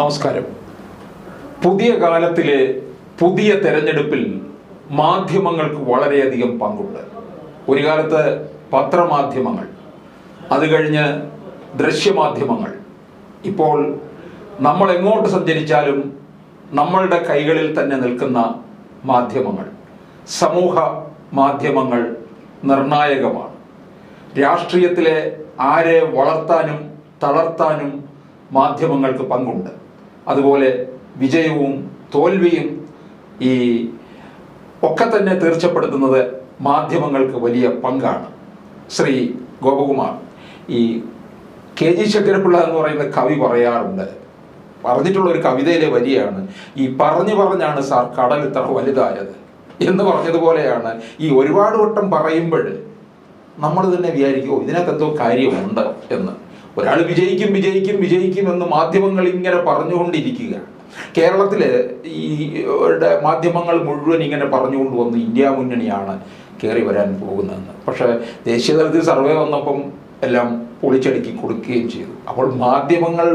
നമസ്കാരം. പുതിയ കാലത്തിലെ പുതിയ തെരഞ്ഞെടുപ്പിൽ മാധ്യമങ്ങൾക്ക് വളരെയധികം പങ്കുണ്ട്. ഒരു കാലത്ത് പത്രമാധ്യമങ്ങൾ അത് കഴിഞ്ഞ് ദൃശ്യമാധ്യമങ്ങൾ. ഇപ്പോൾ നമ്മൾ എങ്ങോട്ട് സഞ്ചരിച്ചാലും നമ്മളുടെ കൈകളിൽ തന്നെ നിൽക്കുന്ന മാധ്യമങ്ങൾ. സമൂഹ മാധ്യമങ്ങൾ നിർണായകമാണ്. രാഷ്ട്രീയത്തിലെ ആരെ വളർത്താനും തളർത്താനും മാധ്യമങ്ങൾക്ക് പങ്കുണ്ട്. അതുപോലെ വിജയവും തോൽവിയും ഈ ഒക്കെ തന്നെ തീർച്ചപ്പെടുത്തുന്നത് മാധ്യമങ്ങൾക്ക് വലിയ പങ്കാണ്. ശ്രീ ഗോപകുമാർ ഈ കെ ജി ശങ്കരപ്പിള്ള എന്ന് പറയുന്ന കവി പറയാറുണ്ട്. പറഞ്ഞിട്ടുള്ള ഒരു കവിതയിലെ വരിയാണ് ഈ പറഞ്ഞു പറഞ്ഞാണ് സാർ കടൽ ഇത്ര വലുതായത് എന്ന് പറഞ്ഞതുപോലെയാണ് ഈ ഒരുപാട് വട്ടം പറയുമ്പോൾ നമ്മൾ തന്നെ വിചാരിക്കുമോ ഇതിനകത്ത് എന്തോ കാര്യമുണ്ട് എന്ന്. ഒരാൾ വിജയിക്കും വിജയിക്കും വിജയിക്കും എന്ന് മാധ്യമങ്ങൾ ഇങ്ങനെ പറഞ്ഞുകൊണ്ടിരിക്കുക. കേരളത്തിൽ ഈ മാധ്യമങ്ങൾ മുഴുവൻ ഇങ്ങനെ പറഞ്ഞുകൊണ്ട് വന്ന് ഇന്ത്യ മുന്നണിയാണ് കയറി വരാൻ പോകുന്നതെന്ന്. പക്ഷേ ദേശീയ തലത്തിൽ സർവേ വന്നപ്പം എല്ലാം പൊളിച്ചടുക്കി കൊടുക്കുകയും ചെയ്തു. അപ്പോൾ മാധ്യമങ്ങൾ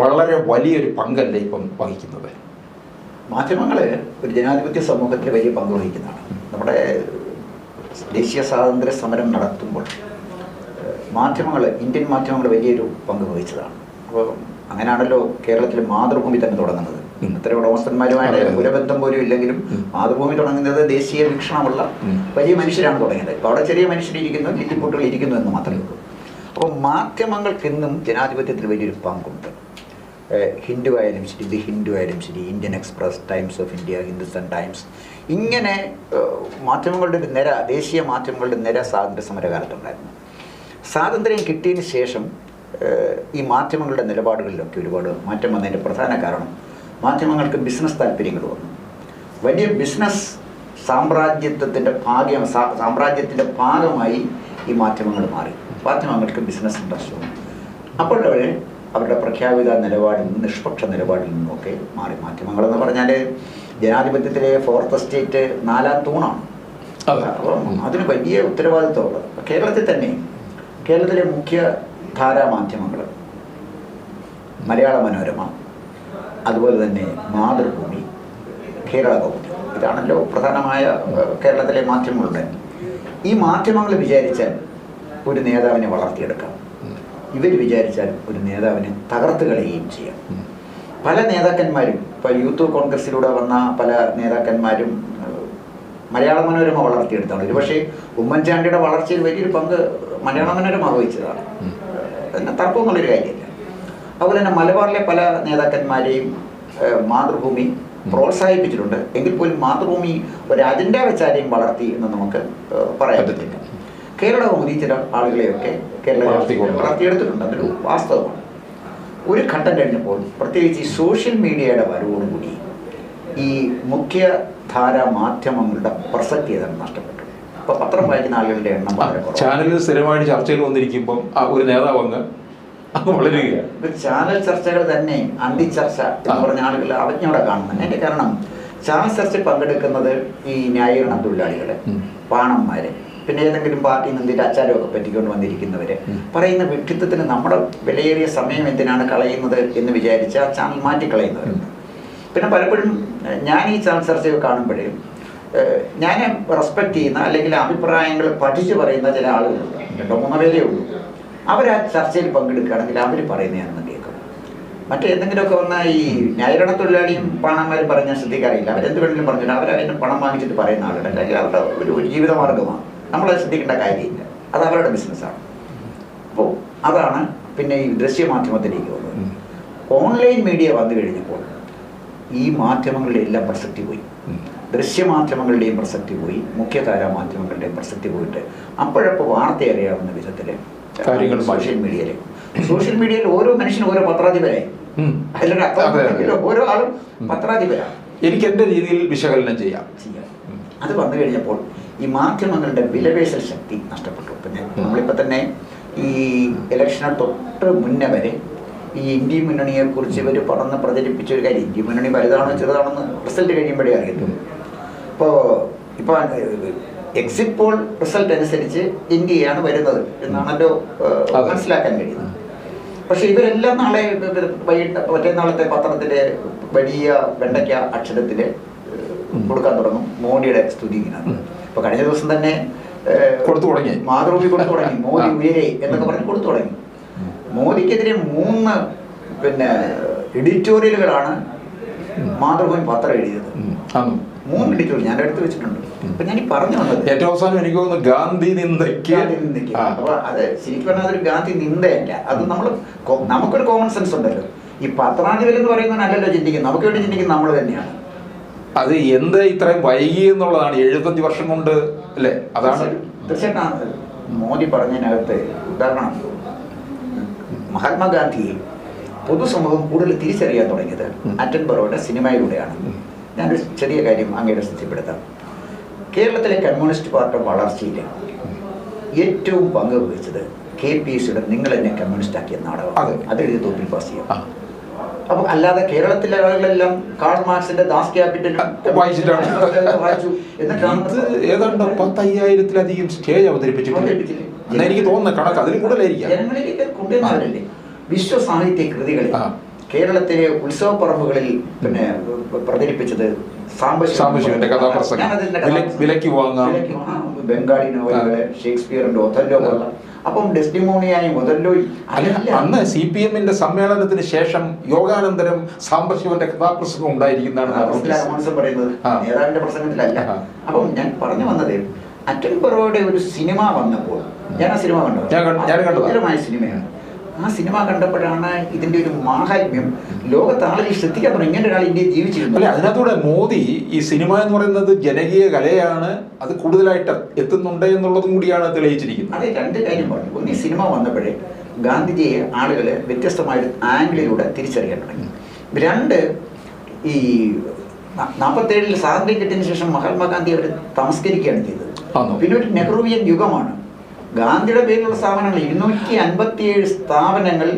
വളരെ വലിയൊരു പങ്കല്ല ഇപ്പം വഹിക്കുന്നത്? മാധ്യമങ്ങൾ ഒരു ജനാധിപത്യ സമൂഹത്തിൽ വലിയ പങ്ക് വഹിക്കുന്നതാണ്. നമ്മുടെ ദേശീയ സ്വാതന്ത്ര്യ സമരം നടത്തുമ്പോൾ മാധ്യമങ്ങൾ ഇന്ത്യൻ മാധ്യമങ്ങൾ വലിയൊരു പങ്ക് വഹിച്ചതാണ്. അപ്പോൾ അങ്ങനെയാണല്ലോ കേരളത്തിൽ മാതൃഭൂമി തന്നെ തുടങ്ങുന്നത്. ഇന്നത്തെ ഉടമസ്ഥന്മാരുമായിട്ട് കുലബന്ധം പോലും ഇല്ലെങ്കിലും. മാതൃഭൂമി തുടങ്ങുന്നത് ദേശീയ വീക്ഷണമുള്ള വലിയ മനുഷ്യരാണ് തുടങ്ങിയത്. ഇപ്പോൾ അവിടെ ചെറിയ മനുഷ്യരിയ്ക്കുന്നു ലില്ലിപ്പൊട്ടുകൾ ഇരിക്കുന്നു എന്ന് മാത്രമേ ഉള്ളൂ. അപ്പോൾ മാധ്യമങ്ങൾക്കെന്നും ജനാധിപത്യത്തിൽ വലിയൊരു പങ്കുണ്ട്. ഹിന്ദു ആയാലും ശരി ദി ഹിന്ദു ആയാലും ശരി Indian Express Times of India Hindustan Times ഇങ്ങനെ മാധ്യമങ്ങളുടെ ഒരു നിര ദേശീയ മാധ്യമങ്ങളുടെ നിര സ്വാതന്ത്ര്യ സമരകാലത്തുണ്ടായിരുന്നു സ്വാതന്ത്ര്യം കിട്ടിയതിന് ശേഷം ഈ മാധ്യമങ്ങളുടെ നിലപാടുകളിലൊക്കെ ഒരുപാട് മാറ്റം വന്നതിന്റെ പ്രധാന കാരണം മാധ്യമങ്ങൾക്ക് ബിസിനസ് താല്പര്യങ്ങൾ വന്നു. വലിയ ബിസിനസ് സാമ്രാജ്യത്വത്തിന്റെ ഭാഗ്യം സാമ്രാജ്യത്തിന്റെ ഭാഗമായി ഈ മാധ്യമങ്ങൾ മാറി. മാധ്യമങ്ങൾക്ക് ബിസിനസ് ഇൻട്രസ്റ്റ് വന്നു. അപ്പോഴവർ അവരുടെ പ്രഖ്യാപിത നിലപാടിൽ നിന്ന് നിഷ്പക്ഷ നിലപാടിൽ നിന്നൊക്കെ മാറി. മാധ്യമങ്ങളെന്ന് പറഞ്ഞാൽ ജനാധിപത്യത്തിലെ ഫോർത്ത് എസ്റ്റേറ്റ് നാലാം തൂണാണ്. അപ്പം അതിന് വലിയ ഉത്തരവാദിത്വമുള്ളത് കേരളത്തിൽ തന്നെ കേരളത്തിലെ മുഖ്യ ധാരാ മാധ്യമങ്ങൾ മലയാള മനോരമ അതുപോലെ തന്നെ മാതൃഭൂമി കേരള കൗമുദി ഇതാണല്ലോ പ്രധാനമായ കേരളത്തിലെ മാധ്യമങ്ങളുടെ ഈ മാധ്യമങ്ങൾ വിചാരിച്ചാൽ ഒരു നേതാവിനെ വളർത്തിയെടുക്കാം. ഇവർ വിചാരിച്ചാൽ ഒരു നേതാവിനെ തകർത്ത് കളയുകയും ചെയ്യാം. പല നേതാക്കന്മാരും ഇപ്പോൾ യൂത്ത് കോൺഗ്രസിലൂടെ വന്ന പല നേതാക്കന്മാരും മലയാള മനോരമ വളർത്തിയെടുത്താണ്. ഒരുപക്ഷെ ഉമ്മൻചാണ്ടിയുടെ വളർച്ചയിൽ വലിയൊരു പങ്ക് മലയാള മനോരമ വഹിച്ചതാണ്. പിന്നെ തർക്കമൊന്നുള്ളൊരു കാര്യമില്ല. അതുപോലെ തന്നെ മലബാറിലെ പല നേതാക്കന്മാരെയും മാതൃഭൂമി പ്രോത്സാഹിപ്പിച്ചിട്ടുണ്ട്. എങ്കിൽ പോലും മാതൃഭൂമി ഒരു അജണ്ട വെച്ചാരെയും വളർത്തി എന്ന് നമുക്ക് പറയാൻ പറ്റില്ല. കേരള കൗമുദി ചില ആളുകളെയൊക്കെ കേരള. വളർത്തിയെടുത്തിട്ടുണ്ട്. അതൊരു വാസ്തവമാണ്. ഒരു ഘട്ടം കഴിഞ്ഞപ്പോൾ പ്രത്യേകിച്ച് ഈ സോഷ്യൽ മീഡിയയുടെ വരവോടുകൂടി ഈ മുഖ്യധാര മാധ്യമങ്ങളുടെ പ്രസക്തി ഏതാണ്? നഷ്ടപ്പെട്ടു. ഇപ്പൊ പത്രം വായിക്കുന്ന ആളുകളുടെ എണ്ണം ചാനലിൽ സ്ഥിരമായിട്ട് ചർച്ചയിൽ വന്നിരിക്കുമ്പോൾ ആ ഒരു നേതാവ് അങ്ങ് ചാനൽ ചർച്ചകൾ തന്നെ അന്തിച്ചർച്ച എന്ന് പറഞ്ഞ ആളുകൾ അവജ്ഞയോടെ കാണുന്നത് അതിന്റെ കാരണം ചാനൽ ചർച്ചയിൽ പങ്കെടുക്കുന്നത് ഈ ന്യായീകരണ തൊഴിലാളികൾ. പാണന്മാര് പിന്നെ ഏതെങ്കിലും പാർട്ടിയിൽ നിന്ന് എന്തിന്റെ അച്ചാരമൊക്കെ പറ്റിക്കൊണ്ട് വന്നിരിക്കുന്നവര്. പറയുന്ന വ്യക്തിത്വത്തിന് നമ്മുടെ വിലയേറിയ സമയം എന്തിനാണ് കളയുന്നത് എന്ന് വിചാരിച്ച് ആ ചാനൽ മാറ്റിക്കളയുന്നവരുണ്ട്. പിന്നെ പലപ്പോഴും ഞാൻ ഈ ചാനൽ ചർച്ചയൊക്കെ കാണുമ്പോഴേ ഞാൻ റെസ്പെക്ട് ചെയ്യുന്ന അല്ലെങ്കിൽ അഭിപ്രായങ്ങൾ പഠിച്ചു പറയുന്ന ചില ആളുകളുണ്ട്. രണ്ടോ മൂന്നോ പേരേ ഉള്ളൂ. അവർ ആ ചർച്ചയിൽ പങ്കെടുക്കുകയാണെങ്കിൽ അവർ പറയുന്ന ഞാനൊന്ന് കേൾക്കും. മറ്റേതെങ്കിലുമൊക്കെ വന്ന ഈ ന്യായീകരണ തൊഴിലാളിയും പണന്മാരും പറഞ്ഞാൽ ശ്രദ്ധിക്കാറില്ല. അവരെന്ത് വേണമെങ്കിലും പറഞ്ഞില്ല അവരതിന് പണം വാങ്ങിച്ചിട്ട് പറയുന്ന ആളുണ്ട് അല്ലെങ്കിൽ അവരുടെ ഒരു ഒരു ജീവിതമാർഗമാണ് നമ്മളത് ശ്രദ്ധിക്കേണ്ട കാര്യമില്ല. അത് അവരുടെ ബിസിനസ്സാണ് അപ്പോൾ അതാണ് പിന്നെ ഈ ദൃശ്യമാധ്യമത്തിലേക്ക് വന്നത്. ഓൺലൈൻ മീഡിയ വന്നു കഴിഞ്ഞപ്പോൾ ഈ മാധ്യമങ്ങളുടെ എല്ലാം പ്രസക്തി പോയി. ദൃശ്യമാധ്യമങ്ങളുടെയും പ്രസക്തി പോയി. മുഖ്യധാരാ മാധ്യമങ്ങളുടെയും പ്രസക്തി പോയിട്ട് അപ്പോഴപ്പോൾ വാർത്ത അറിയാവുന്ന വിധത്തിൽ കാര്യങ്ങൾ സോഷ്യൽ മീഡിയയിൽ സോഷ്യൽ മീഡിയയിൽ ഓരോ മനുഷ്യനും ഓരോ പത്രാധിപരായി. അക്കൗണ്ടിലോ ഓരോ ആളും പത്രാധിപരാണ്. എനിക്ക് എന്റെ രീതിയിൽ വിശകലനം ചെയ്യാം. ചെയ്യാം. അത് വന്നു കഴിഞ്ഞപ്പോൾ ഈ മാധ്യമങ്ങളുടെ വിലപേശൽ ശക്തി നഷ്ടപ്പെട്ടു. പിന്നെ നമ്മളിപ്പോൾ തന്നെ ഈ ഇലക്ഷന് തൊട്ട് മുന്നേ വരെ ഈ ഇന്ത്യ മുന്നണിയെ കുറിച്ച് ഇവർ പറഞ്ഞ് പ്രചരിപ്പിച്ച ഒരു കാര്യം ഇന്ത്യ മുന്നണി വലുതാണോ ചെറുതാണെന്ന് റിസൾട്ട് കഴിയുമ്പോഴേ അറിയത്തുള്ളൂ. ഇപ്പോൾ ഇപ്പോൾ എക്സിറ്റ് പോൾ റിസൾട്ട് അനുസരിച്ച് ഇന്ത്യയാണ് വരുന്നത് എന്നാണല്ലോ മനസ്സിലാക്കാൻ കഴിയുന്നത്. പക്ഷെ ഇവരെല്ലാം നാളെ വൈകിട്ട് മറ്റന്നാളത്തെ പത്രത്തിലെ വലിയ വെണ്ടയ്ക്ക അക്ഷരത്തിൽ കൊടുക്കാൻ തുടങ്ങും. മോഡിയുടെ സ്തുതി ഇങ്ങനെ. ഇപ്പൊ കഴിഞ്ഞ ദിവസം തന്നെ കൊടുത്തു തുടങ്ങി. മാതൃഭൂമി കൊടുത്തു തുടങ്ങി. മോദി. ഉയരെ എന്നൊക്കെ പറഞ്ഞ് കൊടുത്തു തുടങ്ങി. മോദിക്കെതിരെ മൂന്ന് പിന്നെ എഡിറ്റോറിയലുകളാണ് മാതൃഭൂമി പത്രം എഴുതിയത്. മൂന്ന് എഡിറ്റോറിയൽ ഞാൻ എടുത്ത് വെച്ചിട്ടുണ്ട്. അപ്പൊ ഞാൻ ഈ പറഞ്ഞു വന്നത് ഏറ്റവും അവസാനം എനിക്ക് തോന്നുന്നു ഗാന്ധി നിന്ദയ്ക്ക്. നിന്ദയ്ക്ക്. അപ്പൊ അതെ ശരിക്കും പറഞ്ഞാൽ അതൊരു ഗാന്ധി നിന്ദയല്ല. അത് നമ്മൾ നമുക്കൊരു കോമൺ സെൻസ് ഉണ്ടല്ലോ. ഈ പത്രാധിപർ എന്ന് പറയുന്നതിനല്ലല്ലോ ചിന്തിക്കുന്നത്. നമുക്ക് വേണ്ടി ചിന്തിക്കുന്നത് നമ്മൾ തന്നെയാണ്. അത് എന്ത് ഇത്രയും വൈകി എന്നുള്ളതാണ്. എഴുപത്തഞ്ച് വർഷം കൊണ്ട് അല്ലേ? അതാണ്. തീർച്ചയായിട്ടും. മോദി പറഞ്ഞതിനകത്ത് ഉദാഹരണം. മഹാത്മാഗാന്ധിയെ പൊതുസമൂഹം കൂടുതൽ തിരിച്ചറിയാൻ തുടങ്ങിയത് അറ്റൻ അറ്റൻബറോയുടെ സിനിമയിലൂടെയാണ്. ഞാനൊരു ചെറിയ കാര്യം അങ്ങയുടെ ശ്രദ്ധപ്പെടുത്താം കേരളത്തിലെ കമ്മ്യൂണിസ്റ്റ് പാർട്ടി വളർച്ചയിൽ ഏറ്റവും പങ്ക് വഹിച്ചത് കെ പി എസ് സിയുടെ നിങ്ങൾ എന്നെ കമ്മ്യൂണിസ്റ്റ് ആക്കിയ നാടകം. എഴുതി തോപ്പിൽ പാസ് ചെയ്യാം. അപ്പൊ അല്ലാതെ കേരളത്തിലെ ആളുകളെല്ലാം കാൾ മാർക്സിന്റെ ദാസ് ക്യാപിറ്റലും വായിച്ചിട്ടാണ്. വായിച്ചു. എന്നിട്ടാണ് ഏതാണ്ട് പത്തയ്യായിരത്തിലധികം സ്റ്റേജ് അവതരിപ്പിച്ചിട്ടുണ്ട്? എന്നാ എനിക്ക് തോന്നുന്നത് കണക്ക് അതിലും കൂടുതലായിരിക്കാം ജനങ്ങളിലേക്ക് കൊണ്ടുവന്നവരല്ലേ വിശ്വ സാഹിത്യ കൃതികളിൽ കേരളത്തിലെ ഉത്സവ പറമ്പുകളിൽ പിന്നെ പ്രചരിപ്പിച്ചത് സാംബശിവന്റെ കഥാപ്രസംഗം. ഞാനതിന്റെ വില- കഥാപ്രസംഗം. വിലയ്ക്ക് വാങ്ങാം. വിലയ്ക്ക് വാങ്ങാം. ബംഗാളി നോവലുകൾ ഷേക്സ്പിയറിന്റെ ഒതല്ലോ പോലുള്ള അപ്പം ഡെസ്റ്റിമോണിയായി മുതല്ലോ അന്ന് സി പി എമ്മിന്റെ സമ്മേളനത്തിന് ശേഷം യോഗാനന്തരം സാംബശിവന്റെ കഥാപ്രസംഗം ഉണ്ടായിരിക്കുന്നതാണ് ഞാൻ നോട്ടീസ്. മനസ്സം പറയുന്നത്. നേതാവിന്റെ പ്രസംഗത്തിലല്ല അപ്പം ഞാൻ പറഞ്ഞു വന്നത് അറ്റൻബറോയുടെ ഒരു സിനിമ വന്നപ്പോൾ ഞാൻ ആ സിനിമ കണ്ടു. ഭയങ്കരമായ സിനിമയാണ്. ആ സിനിമ കണ്ടപ്പോഴാണ് ഇതിന്റെ ഒരു മാഹാത്മ്യം ലോകത്ത് ആളുകൾ ശ്രദ്ധിക്കാൻ തുടങ്ങി. ഇങ്ങനെ ഒരാൾ ഇന്ത്യയിൽ ജീവിച്ചിരുന്നു. അല്ലെ അതിനകത്തൂടെ മോദി ഈ സിനിമ എന്ന് പറയുന്നത് ജനകീയ കലയാണ് അത് കൂടുതലായിട്ട് എത്തുന്നുണ്ട് എന്നുള്ളതും കൂടിയാണ് തെളിയിച്ചിരിക്കുന്നത്. അതെ രണ്ട് കാര്യം പറഞ്ഞു. ഒന്ന് ഈ സിനിമ വന്നപ്പോഴേ ഗാന്ധിജിയെ ആളുകൾ വ്യത്യസ്തമായ ആംഗിളിലൂടെ തിരിച്ചറിയാൻ തുടങ്ങി. രണ്ട് ഈ നാൽപ്പത്തേഴിൽ സ്വാതന്ത്ര്യം കിട്ടിയതിന് ശേഷം മഹാത്മാഗാന്ധി അവർ തമസ്കരിക്കുകയാണ് ചെയ്തത്? പിന്നെ ഒരു നെഹ്റുവിയൻ യുഗമാണ്. ഗാന്ധിയുടെ പേരിലുള്ള സ്ഥാപനങ്ങൾ ഇരുന്നൂറ്റി അൻപത്തിയേഴ് സ്ഥാപനങ്ങൾ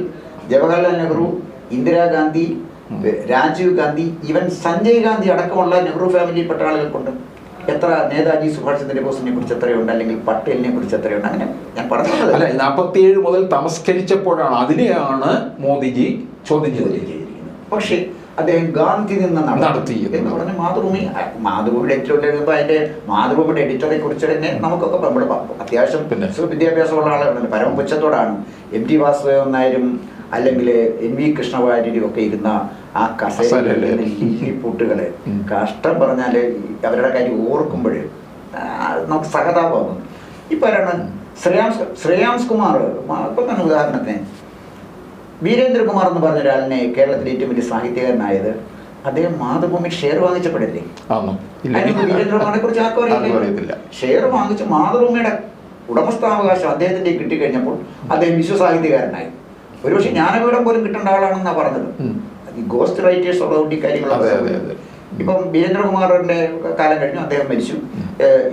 ജവഹർലാൽ നെഹ്റു ഇന്ദിരാഗാന്ധി രാജീവ് ഗാന്ധി ഈവൻ സഞ്ജയ് ഗാന്ധി അടക്കമുള്ള നെഹ്റു ഫാമിലിയിൽപ്പെട്ട ആളുകൾക്കുണ്ട്. എത്ര നേതാജി സുഭാഷ് ചന്ദ്രബോസിനെ കുറിച്ച് എത്രയുണ്ട്? അല്ലെങ്കിൽ പട്ടേലിനെ കുറിച്ച് എത്രയുണ്ട്? അങ്ങനെ ഞാൻ പറഞ്ഞത് അല്ല നാൽപ്പത്തിയേഴ് മുതൽ തമസ്കരിച്ചപ്പോഴാണ് അതിനെയാണ് മോദിജി ചോദ്യം ചെയ്തിരിക്കുന്നത്. പക്ഷേ അദ്ദേഹം ഗാന്ധി നിന്ന് നടത്തി. എന്ന് പറഞ്ഞ മാതൃഭൂമി മാതൃഭൂമിയുടെ എഡിറ്റോറിയൽ എഴുതുമ്പോൾ അതിന്റെ മാതൃഭൂമിയുടെ എഡിറ്ററെ കുറിച്ച് തന്നെ നമുക്കൊക്കെ നമ്മുടെ അത്യാവശ്യം? വിദ്യാഭ്യാസമുള്ള ആളാണ് പരമപുച്ഛത്തോടാണ് എം ടി വാസുദേവൻ നായരും അല്ലെങ്കിൽ എൻ വി കൃഷ്ണവാര്യരും ഒക്കെ ഇരുന്ന ആ ഉം. കഷ്ടം പറഞ്ഞാൽ അവരുടെ കാര്യം ഓർക്കുമ്പോൾ നമുക്ക് സഹതാപമാകും. ഇപ്പൊ ആരാണ്? ശ്രേയാംസ് ശ്രേയാംസ് കുമാർ. ഇപ്പൊ തന്നെ ഉദാഹരണത്തിന് വീരേന്ദ്രകുമാർ എന്ന് പറഞ്ഞ ഒരാളിനെ കേരളത്തിലെ ഏറ്റവും വലിയ സാഹിത്യകാരനായത് അദ്ദേഹം മാതൃഭൂമി ഷെയർ വാങ്ങിച്ചപ്പോഴല്ലേ? വീരേന്ദ്രകുമാറിനെ കുറിച്ച് ആർക്കും അറിയില്ല. ഷെയർ വാങ്ങിച്ച് മാതൃഭൂമിയുടെ ഉടമസ്ഥാവകാശം അദ്ദേഹത്തിന്റെ കിട്ടിക്കഴിഞ്ഞപ്പോൾ അദ്ദേഹം വിശ്വസാഹിത്യകാരനായി ഒരുപക്ഷെ ജ്ഞാനപീഠം പോലും കിട്ടേണ്ട ആളാണെന്നാണ് പറഞ്ഞത്. ഗോസ്റ്റ് റൈറ്റേഴ്സ് ഉള്ളതുകൊണ്ട് ഈ അതെ. ഇപ്പം വീരേന്ദ്രകുമാറിന്റെ കാലം കഴിഞ്ഞു അദ്ദേഹം മരിച്ചു.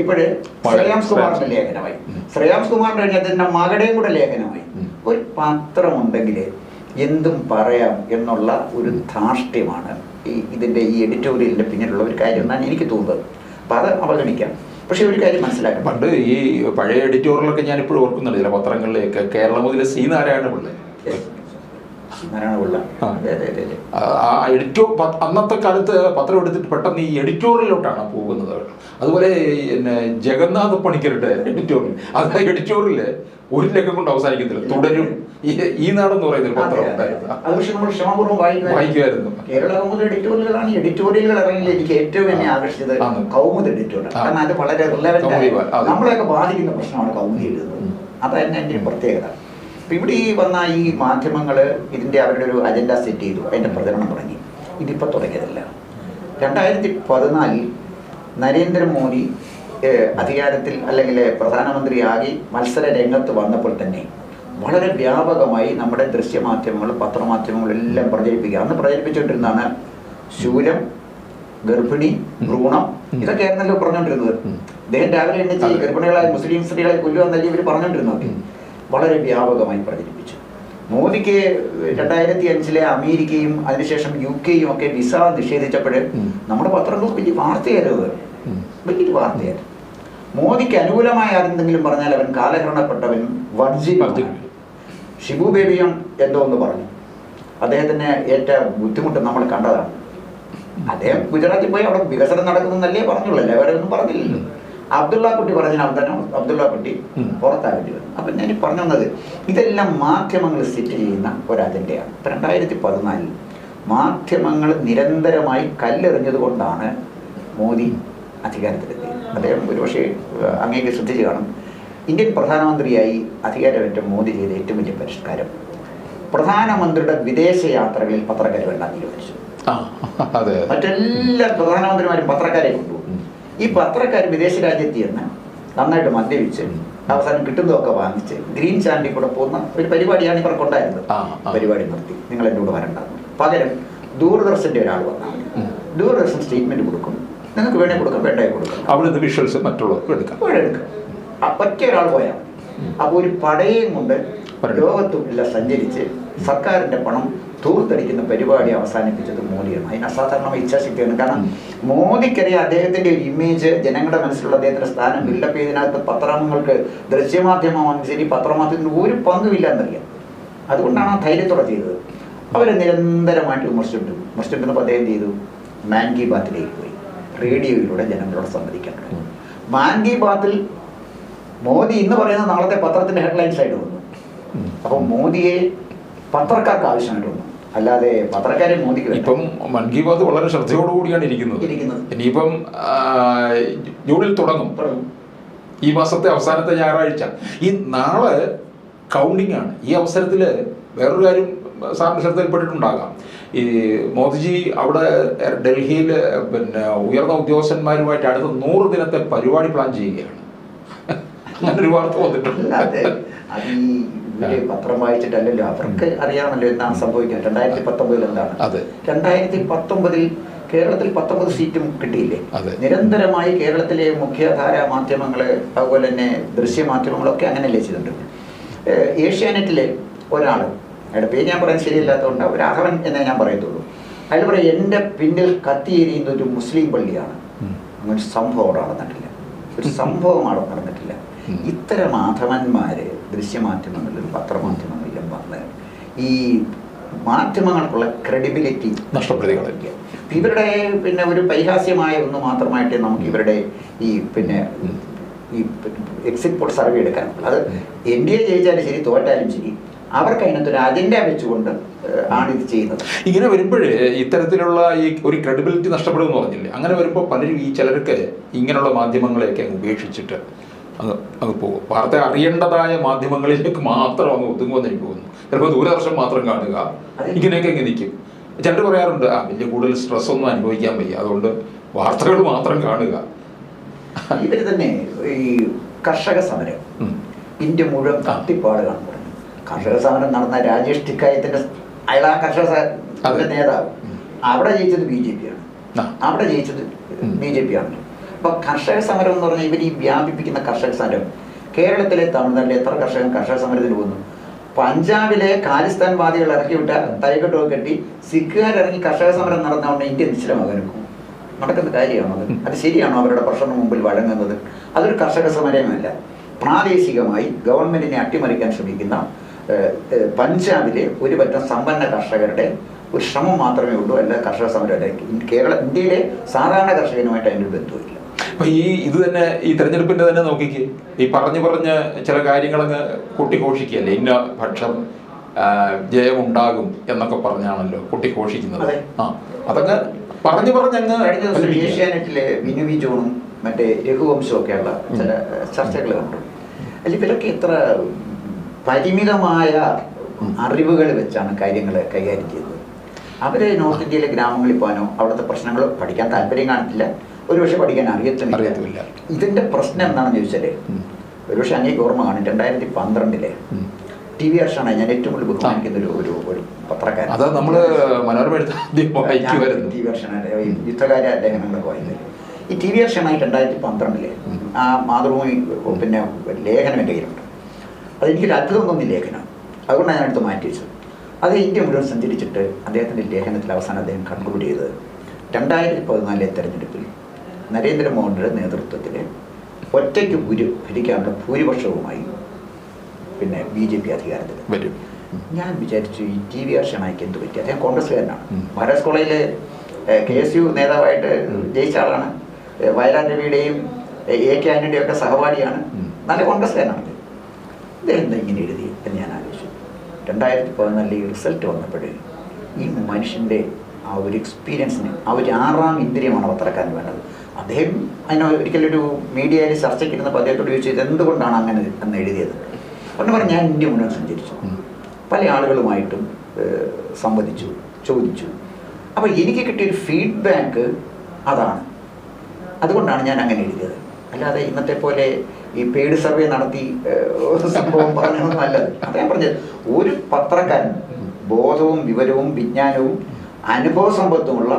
ഇപ്പോഴേ ശ്രേയാംസ് കുമാറിന്റെ ലേഖനമായി. ശ്രേയാംസ് കുമാറിന്റെ കഴിഞ്ഞ അദ്ദേഹത്തിന്റെ മകളുടെയും കൂടെ ലേഖനമായി. ഒരു ഒരു പത്രമുണ്ടെങ്കിൽ എന്തും പറയാം എന്നുള്ള ഒരു ധാർഷ്ട്യമാണ് ഈ ഇതിന്റെ ഈ എഡിറ്റോറിയലിന്റെ പിന്നിലുള്ള ഒരു കാര്യം എന്നാണ് എനിക്ക് തോന്നുന്നത്. അപ്പം അത് അവഗണിക്കാം. പക്ഷേ ഒരു കാര്യം മനസ്സിലാക്കാം പണ്ട് ഈ പഴയ എഡിറ്റോറിയലൊക്കെ ഞാൻ ഇപ്പോഴും ഓർക്കുന്നുണ്ട്. ചില പത്രങ്ങളിലേക്ക് കേരളം മുതൽ സി നാരായണ പിള്ള. എഡിറ്റോ അന്നത്തെ കാലത്ത് പത്രം എടുത്തിട്ട് പെട്ടെന്ന് ഈ എഡിറ്റോറിയലോട്ടാണ് പോകുന്നത്. അതുപോലെ പിന്നെ ജഗന്നാഥ പണിക്കരുടെ എഡിറ്റോറിയൽ. അത് എഡിറ്റോറിയൽ ഒരു ലക്കം കൊണ്ട് അവസാനിക്കത്തില്ല. തുടരും. ഈ ഈ നാടെന്ന് പറയുന്ന പത്രം ഉണ്ടായിരുന്നു. അത് പക്ഷെ നമ്മൾ ക്ഷമാപൂർവം വായിക്കുമായിരുന്നു. വായിക്കുമായിരുന്നു. കേരള കൗമുദി എഡിറ്റോറിയലുകളാണ് എഡിറ്റോറിയലുകൾ എനിക്ക് ഏറ്റവും എന്നെ ആകർഷിച്ചത് കൗമുദ എഡിറ്റോറിയൽ കാരണം അത് വളരെ റിലവന്റ് ആണ്. നമ്മളെയൊക്കെ ബാധിക്കുന്ന പ്രശ്നമാണ് കൗമുദി എഴുതുന്നത്. ഉം. അതായിരുന്നു എന്റെ ഒരു പ്രത്യേകത. അപ്പം ഇവിടെ ഈ വന്ന ഈ മാധ്യമങ്ങൾ ഇതിന്റെ അവരുടെ ഒരു അജണ്ട സെറ്റ് ചെയ്തു. അതിന്റെ പ്രചരണം തുടങ്ങി. ഇതിപ്പോൾ തുടങ്ങിയതല്ല. രണ്ടായിരത്തി പതിനാലിൽ നരേന്ദ്രമോദി അധികാരത്തിൽ അല്ലെങ്കിൽ പ്രധാനമന്ത്രിയാകി മത്സര രംഗത്ത് വന്നപ്പോൾ തന്നെ വളരെ വ്യാപകമായി നമ്മുടെ ദൃശ്യമാധ്യമങ്ങൾ പത്രമാധ്യമങ്ങളെല്ലാം പ്രചരിപ്പിക്കുക. അന്ന് പ്രചരിപ്പിച്ചുകൊണ്ടിരുന്നതാണ് ശൂലം ഗർഭിണി ഭ്രൂണം ഇതൊക്കെ ആയിരുന്നല്ലോ പറഞ്ഞുകൊണ്ടിരുന്നത്. അദ്ദേഹം രാവിലെ എണ്ണിച്ച്. ഗർഭിണികളായ മുസ്ലിം സ്ത്രീകളെ കൊല്ലുക ഇവർ പറഞ്ഞുകൊണ്ടിരുന്നത്. വളരെ വ്യാപകമായി പ്രചരിപ്പിച്ചു. മോദിക്ക് രണ്ടായിരത്തി അഞ്ചിലെ അമേരിക്കയും അതിനുശേഷം യു കെയും ഒക്കെ വിസ നിഷേധിച്ചപ്പോൾ നമ്മുടെ പത്രങ്ങൾ വലിയ വാർത്തയായിരുന്നു. വലിയൊരു വാർത്തയായിരുന്നു. മോദിക്ക് അനുകൂലമായ ആരെന്തെങ്കിലും പറഞ്ഞാൽ അവൻ കാലഹരണപ്പെട്ടവൻ വർജി. ഷിബു ബേബിയും എന്തോ ഒന്ന് പറഞ്ഞു. അദ്ദേഹത്തിന് ഏറ്റ ബുദ്ധിമുട്ട് നമ്മൾ കണ്ടതാണ്. അദ്ദേഹം ഗുജറാത്തിൽ പോയി അവിടെ വികസനം നടക്കുന്നല്ലേ പറഞ്ഞുള്ളൂ. വേറെ ഒന്നും പറഞ്ഞില്ലല്ലോ. അബ്ദുള്ള കുട്ടി പറഞ്ഞാൽ തന്നെ അബ്ദുള്ള കുട്ടി. പുറത്താകേണ്ടി വന്നു. അപ്പം ഞാൻ പറഞ്ഞു വന്നത് ഇതെല്ലാം മാധ്യമങ്ങൾ സെറ്റ് ചെയ്യുന്ന ഒരു അജണ്ടയാണ് ഇപ്പം രണ്ടായിരത്തി പതിനാലിൽ മാധ്യമങ്ങൾ നിരന്തരമായി കല്ലെറിഞ്ഞത് കൊണ്ടാണ് മോദി അധികാരത്തിലെത്തിയത്. അദ്ദേഹം ഒരുപക്ഷെ അങ്ങേക്ക് ശ്രദ്ധിച്ചു കാണും. ഇന്ത്യൻ പ്രധാനമന്ത്രിയായി അധികാരമേറ്റ മോദി ചെയ്ത ഏറ്റവും വലിയ പരിഷ്കാരം പ്രധാനമന്ത്രിയുടെ വിദേശയാത്രകളിൽ പത്രക്കാർ വേണ്ട തീരുമാനിച്ചു മറ്റെല്ലാ പ്രധാനമന്ത്രിമാരും പത്രക്കാരെ കൊണ്ടുപോകും. ഈ പത്രക്കാർ വിദേശ രാജ്യത്ത് ചെന്ന് നന്നായിട്ട് മദ്യപിച്ച് അവസാനം കിട്ടുന്നതൊക്കെ വാങ്ങിച്ച് ഗ്രീൻ ചാനലിൽ കൂടെ പോകുന്ന ഒരു പരിപാടിയാണ് ഇവർക്കുണ്ടായിരുന്നത്. പരിപാടി നിർത്തി. നിങ്ങൾ എന്റെ കൂടെ വരണ്ട. പകരം ദൂരദർശന്റെ ഒരാൾ വന്നാൽ ദൂരദർശൻ സ്റ്റേറ്റ്മെന്റ് കൊടുക്കും. നിങ്ങൾക്ക് വേണേ കൊടുക്കാം വേണ്ടേ കൊടുക്കാം. അവിടുന്ന് വിഷ്വൽസ് മറ്റുള്ളവർക്ക് എടുക്കാം. എടുക്കാം. ഒറ്റ ഒരാൾ പോയാൽ അപ്പൊ അപ്പോൾ ഒരു പടയും കൊണ്ട്. ലോകത്തുമില്ല സഞ്ചരിച്ച് സർക്കാരിന്റെ പണം തൂർത്തടിക്കുന്ന പരിപാടി അവസാനിപ്പിച്ചത് മോദിയാണ്. അതിന് അസാധാരണമായ ഇച്ഛാശക്തിയാണ്. കാരണം മോദിക്കറിയാം അദ്ദേഹത്തിന്റെ ഒരു ഇമേജ് ജനങ്ങളുടെ മനസ്സിലുള്ള അദ്ദേഹത്തിന്റെ സ്ഥാനം ബിൽഡപ്പ് ചെയ്തതിനകത്ത് പത്രങ്ങൾക്ക് ദൃശ്യമാധ്യമമാണ് ശരി പത്രമാധ്യമത്തിന് ഒരു പങ്കുമില്ല എന്നറിയാം. അതുകൊണ്ടാണ് ആ ധൈര്യത്തോടെ ചെയ്തത്. അവരെ നിരന്തരമായിട്ട് വിമർശിച്ചിട്ടു വിമർശിച്ചിട്ടുന്നപ്പോൾ അദ്ദേഹം ചെയ്തു? മാൻ കി ബാത്തിലേക്ക് പോയി. റേഡിയോയിലൂടെ ജനങ്ങളോട് സംവദിക്കാൻ തുടങ്ങി. മാൻ കി ബാത്തിൽ മോദി ഇന്ന് പറയുന്ന നാളത്തെ പത്രത്തിന്റെ ഹെഡ്ലൈൻസ് ആയിട്ട് വന്നു. അപ്പം മോദിയെ പത്രക്കാർക്ക് ആവശ്യമായിട്ട് വന്നു. അല്ലാതെ പത്രക്കാരെ മോദിക്ക്. ഇപ്പം മൻ കി ബാത് വളരെ ശ്രദ്ധയോടുകൂടിയാണ് ഇരിക്കുന്നത്. ഇരിക്കുന്നത്. ഇനിയിപ്പം ജൂണിൽ തുടങ്ങും. തുടങ്ങും. ഈ മാസത്തെ അവസാനത്തെ ഞായറാഴ്ച. ഈ നാളെ കൗണ്ടിങ് ആണ്. ഈ അവസരത്തിൽ വേറൊരു കാര്യം സാറിന് ശ്രദ്ധയിൽപ്പെട്ടിട്ടുണ്ടാകാം. ഈ മോദിജി അവിടെ ഡൽഹിയിൽ പിന്നെ ഉയർന്ന ഉദ്യോഗസ്ഥന്മാരുമായിട്ട് അടുത്ത നൂറ് ദിനത്തെ പരിപാടി പ്ലാൻ ചെയ്യുകയാണ്. അങ്ങനൊരു വാർത്ത വന്നിട്ടുണ്ട്. അതെ അത് ഇവർ പത്രം വായിച്ചിട്ടല്ലല്ലോ. അവർക്ക് അറിയാമല്ലോ എന്താണ് സംഭവിക്കുന്നത്. രണ്ടായിരത്തി പത്തൊമ്പതിൽ എന്താണ്. രണ്ടായിരത്തി പത്തൊമ്പതിൽ കേരളത്തിൽ പത്തൊമ്പത് സീറ്റും കിട്ടിയില്ലേ. നിരന്തരമായി കേരളത്തിലെ മുഖ്യധാര മാധ്യമങ്ങൾ അതുപോലെ തന്നെ ദൃശ്യമാധ്യമങ്ങളൊക്കെ അങ്ങനെയല്ലേ ചെയ്തിട്ടുണ്ട് ഏഷ്യാനെറ്റിലെ ഒരാൾ അയാളുടെ പേര് ഞാൻ പറയാൻ ശരിയല്ലാത്തതുകൊണ്ട് രാഘവൻ എന്നേ ഞാൻ പറയത്തുള്ളൂ. അയാൾ പറയും എന്റെ പിന്നിൽ കത്തിയെരിയുന്ന ഒരു മുസ്ലിം പള്ളിയാണ്. അങ്ങനെ ഒരു സംഭവം അവിടെ നടന്നിട്ടില്ല. ഒരു സംഭവം അവിടെ നടന്നിട്ടില്ല. ഇത്തരം മാധവന്മാരെ ദൃശ്യമാധ്യമങ്ങളിലും പത്രമാധ്യമങ്ങളിലും വന്ന് ഈ മാധ്യമങ്ങൾക്കുള്ള ക്രെഡിബിലിറ്റി നഷ്ടപ്പെടുത്തിക്കളയും. ഇവരുടെ പിന്നെ ഒരു പരിഹാസ്യമായ ഒന്ന് മാത്രമായിട്ട് നമുക്ക് ഇവരുടെ ഈ പിന്നെ ഈ എക്സിറ്റ് പോൾ സർവേ എടുക്കാനുള്ളൂ. അത് എൻ ഡി എ ജയിച്ചാലും ശരി തോറ്റാലും ശരി അവർക്ക് അതിനകത്തൊരു അജണ്ട വെച്ചുകൊണ്ട് ആണ് ഇത് ചെയ്യുന്നത്. ഇങ്ങനെ വരുമ്പോഴേ ഇത്തരത്തിലുള്ള ഈ ഒരു ക്രെഡിബിലിറ്റി നഷ്ടപ്പെടുമെന്ന് പറഞ്ഞില്ലേ? അങ്ങനെ വരുമ്പോൾ പലരും ഈ ചിലർക്ക് ഇങ്ങനെയുള്ള മാധ്യമങ്ങളെയൊക്കെ ഉപേക്ഷിച്ചിട്ട് അങ്ങ് അത് പോകും. വാർത്ത അറിയേണ്ടതായ മാധ്യമങ്ങളിലേക്ക് മാത്രം അങ്ങ് ഒതുങ്ങുമെന്ന് എനിക്ക് തോന്നുന്നു. ചിലപ്പോൾ ദൂരദർശൻ മാത്രം കാണുക. ഇങ്ങനെയൊക്കെ ഇങ്ങനെ നിൽക്കും ചിലർ പറയാറുണ്ട് ആ വലിയ കൂടുതൽ സ്ട്രെസ് ഒന്നും അനുഭവിക്കാൻ വയ്യ. അതുകൊണ്ട് വാർത്തകൾ മാത്രം കാണുക. ഇവർ തന്നെ ഈ കർഷക സമരം. ഇന്ത്യ മുഴുവൻ തട്ടിപ്പാട് കാണുന്നു കർഷക സമരം നടന്ന രാജേഷ് ടിക്കായത്തിന്റെ അയാൾ ആ കർഷക നേതാവ്. അവിടെ ജയിച്ചത് ബി ജെ പി ആണ്. അവിടെ ജയിച്ചത് ബി ജെ പി ആണ്. അപ്പൊ കർഷക സമരം എന്ന് പറഞ്ഞാൽ ഇവർ ഈ വ്യാപിപ്പിക്കുന്ന കർഷക സമരം. കേരളത്തിലെ തമിഴ്നാട്ടിലെ എത്ര കർഷകൻ കർഷക സമരത്തിന് പോകുന്നു? പഞ്ചാബിലെ ഖാലിസ്ഥാൻ വാദികൾ ഇറക്കി വിട്ട തലക്കെട്ടൊക്കെ കെട്ടി സിഖുകാർ ഇറങ്ങി കർഷക സമരം നടന്നതുകൊണ്ട് ഇന്ത്യ നിശ്ചലമാകാൻ നടക്കുന്ന കാര്യമാണോ അത്? അത് ശരിയാണോ അവരുടെ പ്രശ്നം മുമ്പിൽ വഴങ്ങുന്നത്? അതൊരു കർഷക സമരമല്ല. പ്രാദേശികമായി ഗവൺമെന്റിനെ അട്ടിമറിക്കാൻ ശ്രമിക്കുന്ന പഞ്ചാബിലെ ഒരു പറ്റം സമ്പന്ന കർഷകരുടെ ഒരു ശ്രമം മാത്രമേ ഉള്ളൂ. അല്ല കർഷക സമരമല്ല. കേരള ഇന്ത്യയിലെ സാധാരണ കർഷകനുമായിട്ട് അതിന്റെ ബന്ധമില്ല അപ്പൊ ഈ ഇത് തന്നെ ഈ തെരഞ്ഞെടുപ്പിന്റെ തന്നെ നോക്കിക്ക്. ഈ പറഞ്ഞു പറഞ്ഞ് ചില കാര്യങ്ങളങ്ങ് കുട്ടിഘോഷിക്കല്ലേ ഇന്ന പക്ഷം ജയമുണ്ടാകും എന്നൊക്കെ പറഞ്ഞാണല്ലോ കുട്ടിഘോഷിക്കുന്നത്. ആ അതങ്ങ് പറഞ്ഞു പറഞ്ഞങ്ങ് കഴിഞ്ഞ ദിവസം ഫലിപ്പിക്കുക. ഏഷ്യാനെറ്റിലെ വിനുവി ജോണും മറ്റേ രഘുവംശവും ഒക്കെയുള്ള ചില ചർച്ചകൾ കണ്ടു. അതിൽ ഇവരൊക്കെ ഇത്ര പരിമിതമായ അറിവുകൾ വെച്ചാണ് കാര്യങ്ങൾ കൈകാര്യം ചെയ്തത്. അവർ നോർത്ത് ഇന്ത്യയിലെ ഗ്രാമങ്ങളിൽ പോകാനോ അവിടുത്തെ പ്രശ്നങ്ങൾ പഠിക്കാൻ താല്പര്യം കാണത്തില്ല ഒരുപക്ഷെ പഠിക്കാൻ അറിയത്തില്ല. അറിയത്തില്ല. ഇതിന്റെ പ്രശ്നം എന്താണെന്ന് ചോദിച്ചാൽ. ഒരുപക്ഷെ അങ്ങേക്ക് ഓർമ്മ കാണും. രണ്ടായിരത്തി പന്ത്രണ്ടിലെ ടി വി ഹർഷാണ് ഞാൻ ഏറ്റവും കൂടുതൽ ബഹുമാനിക്കുന്ന ഒരു ഒരു ഒരു പത്രക്കാരൻ. അതാ നമ്മൾ മനോരമ ടി വി ഹർഷനായിട്ട് യുദ്ധകാര്യ ലേഖനങ്ങളൊക്കെ വായിക്കുന്നത്. ഈ ടി വി ഹർഷനായിട്ട് രണ്ടായിരത്തി പന്ത്രണ്ടിൽ ആ മാതൃഭൂമി പിന്നെ ലേഖനം എന്റെ കയ്യിലുണ്ട്. അതെനിക്കൊരു അത്ഭുതം തോന്നി ലേഖനം. അതുകൊണ്ടാണ് ഞാൻ എടുത്ത് മാറ്റി വെച്ചത്. അത് ഇന്ത്യ മുഴുവൻ സഞ്ചരിച്ചിട്ട് അദ്ദേഹത്തിന്റെ ലേഖനത്തിൽ അവസാനം അദ്ദേഹം കൺക്ലൂഡ് ചെയ്തത് രണ്ടായിരത്തി പതിനാലിലെ തെരഞ്ഞെടുപ്പിൽ. നരേന്ദ്രമോദിയുടെ നേതൃത്വത്തിൽ ഒറ്റയ്ക്ക് ഭൂരി ഭരിക്കാനുള്ള ഭൂരിപക്ഷവുമായി പിന്നെ ബി ജെ പി അധികാരത്തിൽ വരും. ഞാൻ വിചാരിച്ചു ഈ ടി വി ഹർഷനായിക്ക് എന്ത് പറ്റി? അദ്ദേഹം കോൺഗ്രസ്സുകാരനാണ്. മഹാരാജ് കോളേജിലെ കെ എസ് യു നേതാവായിട്ട് ജയിച്ച ആളാണ് വയലാർ രവിയുടെയും എ കെ ആന്റണിയുടെയും ഒക്കെ സഹപാഠിയാണ്. നല്ല കോൺഗ്രസ്സുകാരനാണ് ഇദ്ദേഹം എന്താ ഇങ്ങനെ എഴുതി എന്ന് ഞാൻ ആലോചിച്ചു. രണ്ടായിരത്തി പതിനാലിൽ ഈ റിസൾട്ട് വന്നപ്പോഴേ ഈ മനുഷ്യന്റെ ആ ഒരു എക്സ്പീരിയൻസിന് ആ ഒരു ആറാം ഇന്ദ്രിയമാണ് പത്രക്കാരന് വേണ്ടത്. അദ്ദേഹം അതിന് ഒരിക്കലൊരു മീഡിയയിൽ ചർച്ചയ്ക്ക് ഇരുന്നപ്പോൾ അദ്ദേഹത്തോട് ചോദിച്ചു ഇത് എന്തുകൊണ്ടാണ് അങ്ങനെ എന്ന് എഴുതിയത്? പറഞ്ഞു പറഞ്ഞു ഞാൻ ഇന്ത്യ മുന്നോട്ട് സഞ്ചരിച്ചു. പല ആളുകളുമായിട്ടും സംവദിച്ചു ചോദിച്ചു. അപ്പോൾ എനിക്ക് കിട്ടിയൊരു ഫീഡ്ബാക്ക് അതാണ്. അതുകൊണ്ടാണ് ഞാൻ അങ്ങനെ എഴുതിയത്. അല്ലാതെ ഇന്നത്തെ പോലെ ഈ പെയ്ഡ് സർവേ നടത്തി സംഭവം പറഞ്ഞതൊന്നും അല്ലത് അദ്ദേഹം പറഞ്ഞത്. ഒരു പത്രക്കാരൻ ബോധവും വിവരവും വിജ്ഞാനവും അനുഭവ സമ്പത്തുമുള്ള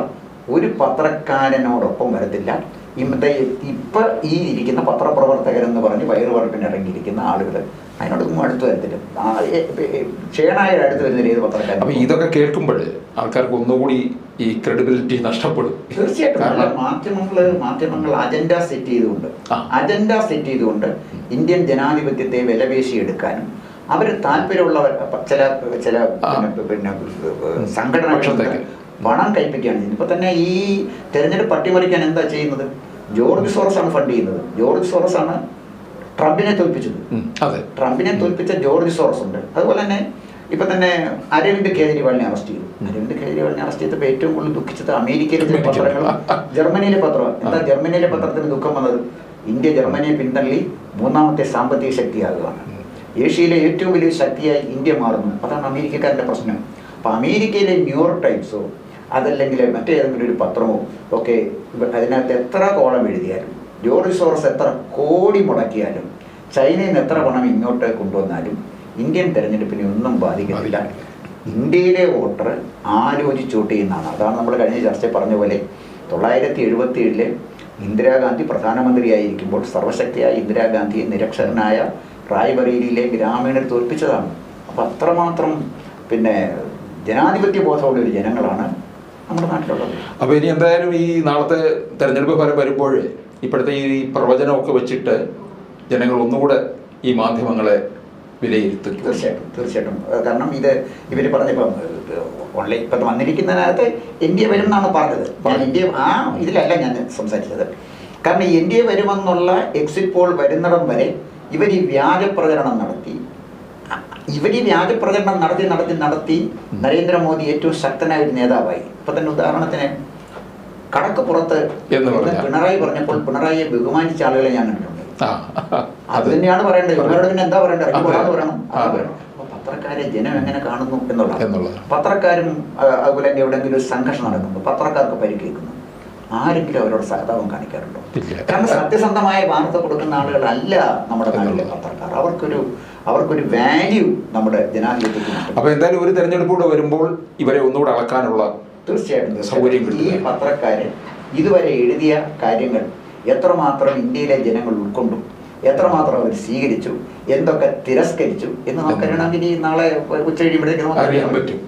ഒരു പത്രക്കാരനോടൊപ്പം വരത്തില്ല. ഇന്നത്തെ ഇപ്പൊ ഈ ഇരിക്കുന്ന പത്രപ്രവർത്തകരെന്ന് പറഞ്ഞ് വയറുവർപ്പിന് ഇറങ്ങിയിരിക്കുന്ന ആളുകൾ അതിനോടൊന്നും അടുത്ത് വരത്തില്ല. ആ, എ- എ- ക്ഷേണായ അടുത്ത് വരുന്നില്ല ഏത് പത്രക്കാരൻ അപ്പൊ ഇതൊക്കെ കേൾക്കുമ്പോൾ ആൾക്കാർക്ക് ഒന്നുകൂടി ഈ ക്രെഡിബിലിറ്റി നഷ്ടപ്പെടും. തീർച്ചയായിട്ടും. മാധ്യമങ്ങൾ മാധ്യമങ്ങൾ അജണ്ട സെറ്റ് ചെയ്തുകൊണ്ട് അജണ്ട സെറ്റ് ചെയ്തുകൊണ്ട് ഇന്ത്യൻ ജനാധിപത്യത്തെ വിലപേശി എടുക്കാനും അവർ താല്പര്യമുള്ളവർ ചില ചില പിന്നെ സംഘടന. പണം കൈപ്പിക്കുകയാണ് ചെയ്യുന്നത് ഇപ്പൊ തന്നെ ഈ തെരഞ്ഞെടുപ്പ് അട്ടിമറിക്കാൻ എന്താ ചെയ്യുന്നത്? ജോർജ് സോറസ് ആണ് ഫണ്ട് ചെയ്യുന്നത്. ജോർജ് സോറസ് ആണ് ട്രംപിനെ തോൽപ്പിച്ചത്. അതെ. ട്രംപിനെ തോൽപ്പിച്ച ജോർജ് സോറസ് ഉണ്ട് അതുപോലെ തന്നെ ഇപ്പൊ തന്നെ അരവിന്ദ് കേജ്രിവാളിനെ അറസ്റ്റ് ചെയ്തു. അരവിന്ദ് കേജ്രിവാളിനെ അറസ്റ്റ് ചെയ്തപ്പോൾ ഏറ്റവും കൂടുതൽ ദുഃഖിച്ചത് അമേരിക്കയിലെ പത്രങ്ങൾ. ജർമ്മനിയിലെ പത്രം. എന്താ. ജർമ്മനിയിലെ പത്രത്തിന് ദുഃഖം വന്നത്? ഇന്ത്യ ജർമ്മനിയെ പിന്തള്ളി മൂന്നാമത്തെ സാമ്പത്തിക ശക്തിയാകുകയാണ്. ഏഷ്യയിലെ ഏറ്റവും വലിയ ശക്തിയായി ഇന്ത്യ മാറുന്നു. അതാണ് അമേരിക്കക്കാരന്റെ പ്രശ്നം. അപ്പൊ അമേരിക്കയിലെ ന്യൂയോർക്ക് ടൈംസോ അതല്ലെങ്കിൽ മറ്റേതെങ്കിലും ഒരു പത്രമോ ഒക്കെ അതിനകത്ത് എത്ര കോളം എഴുതിയാലും ജോർജ് സോറസ് എത്ര കോടി മുടക്കിയാലും ചൈനയിൽ നിന്ന് എത്ര പണം ഇങ്ങോട്ട് കൊണ്ടുവന്നാലും ഇന്ത്യൻ തെരഞ്ഞെടുപ്പിനെ ഒന്നും ബാധിക്കുന്നില്ല ഇന്ത്യയിലെ വോട്ടർ ആലോചിച്ച് എന്നാണ് ചെയ്യുന്നതാണ്. അതാണ് നമ്മൾ കഴിഞ്ഞ ചർച്ചയിൽ പറഞ്ഞ പോലെ തൊള്ളായിരത്തി എഴുപത്തി ഏഴിലെ ഇന്ദിരാഗാന്ധി പ്രധാനമന്ത്രിയായിരിക്കുമ്പോൾ സർവശക്തിയായ ഇന്ദിരാഗാന്ധിയെ നിരക്ഷരനായ റായ്ബറേലിയിലെ ഗ്രാമീണർ തോൽപ്പിച്ചതാണ്. അപ്പം അത്രമാത്രം പിന്നെ ജനാധിപത്യ ബോധമുള്ള ഒരു ജനങ്ങളാണ് നമ്മുടെ നാട്ടിലുള്ളത്. അപ്പൊ ഇനി എന്തായാലും ഈ നാളത്തെ തെരഞ്ഞെടുപ്പ് ഫലം വരുമ്പോൾ ഇപ്പോഴത്തെ ഈ പ്രവചനമൊക്കെ വെച്ചിട്ട് ജനങ്ങൾ ഒന്നുകൂടെ ഈ മാധ്യമങ്ങളെ വിലയിരുത്തും. തീർച്ചയായിട്ടും തീർച്ചയായിട്ടും. കാരണം ഇത് ഇവർ പറഞ്ഞപ്പം ഓൺലൈൻ ഇപ്പം വന്നിരിക്കുന്നതിനകത്ത് ഇന്ത്യ വരും എന്നാണ് പറഞ്ഞത്. ഞാൻ ഇന്ത്യ ആ ഇതിലല്ല ഞാൻ സംസാരിച്ചത്. കാരണം ഇന്ത്യ വരുമെന്നുള്ള എക്സിറ്റ് പോൾ വരുന്നിടം വരെ ഇവർ ഈ വ്യാജ പ്രചരണം നടത്തി. ഇവർ ഈ വ്യാജ പ്രചരണം നടത്തി നടത്തി നടത്തി നരേന്ദ്രമോദി ഏറ്റവും ശക്തനായ ഒരു നേതാവായി ഇപ്പൊ തന്നെ ഉദാഹരണത്തിന് കടക്ക് പുറത്ത്? പിണറായി പറഞ്ഞപ്പോൾ പിണറായിയെ ബഹുമാനിച്ച ആളുകളെ ഞാൻ കണ്ടിട്ടുണ്ട് അത് തന്നെയാണ് പറയേണ്ടത് ഇവരോട് പിന്നെ എന്താ പറയേണ്ടത് ഇറങ്ങി അതെ. പോകാന്ന് പറയണം അത്. പറയണം. പത്രക്കാരെ ജനം എങ്ങനെ കാണുന്നു എന്നുള്ള. പത്രക്കാരും അതുപോലെ തന്നെ എവിടെയെങ്കിലും ഒരു സംഘർഷം നടക്കുന്നു പത്രക്കാർക്ക് പരിക്കേൽക്കുന്നു ആരെങ്കിലും അവരോട് സഹതാപം കാണിക്കാറുണ്ടോ കാരണം സത്യസന്ധമായ വാർത്ത കൊടുക്കുന്ന ആളുകളല്ല നമ്മുടെ നാട്ടിലെ പത്രക്കാർ അവർക്കൊരു അവർക്കൊരു വാല്യൂ നമ്മുടെ ജനാധിപത്യത്തിൽ അപ്പൊ എന്തായാലും ഒരു തെരഞ്ഞെടുപ്പൂടെ വരുമ്പോൾ ഇവരെ ഒന്നുകൂടെ അളക്കാനുള്ള തീർച്ചയായിട്ടും സൗകര്യം ഈ പത്രക്കാരൻ പത്രക്കാര് ഇതുവരെ എഴുതിയ കാര്യങ്ങൾ എത്രമാത്രം ഇന്ത്യയിലെ ജനങ്ങൾ ഉൾക്കൊണ്ടു? എത്രമാത്രം അവർ സ്വീകരിച്ചു? എന്തൊക്കെ തിരസ്കരിച്ചു? എന്ന് നമുക്കറിയണമെങ്കിൽ നാളെ ഉച്ച കഴിയുമ്പോഴേക്കും നമുക്ക് അറിയാൻ പറ്റും.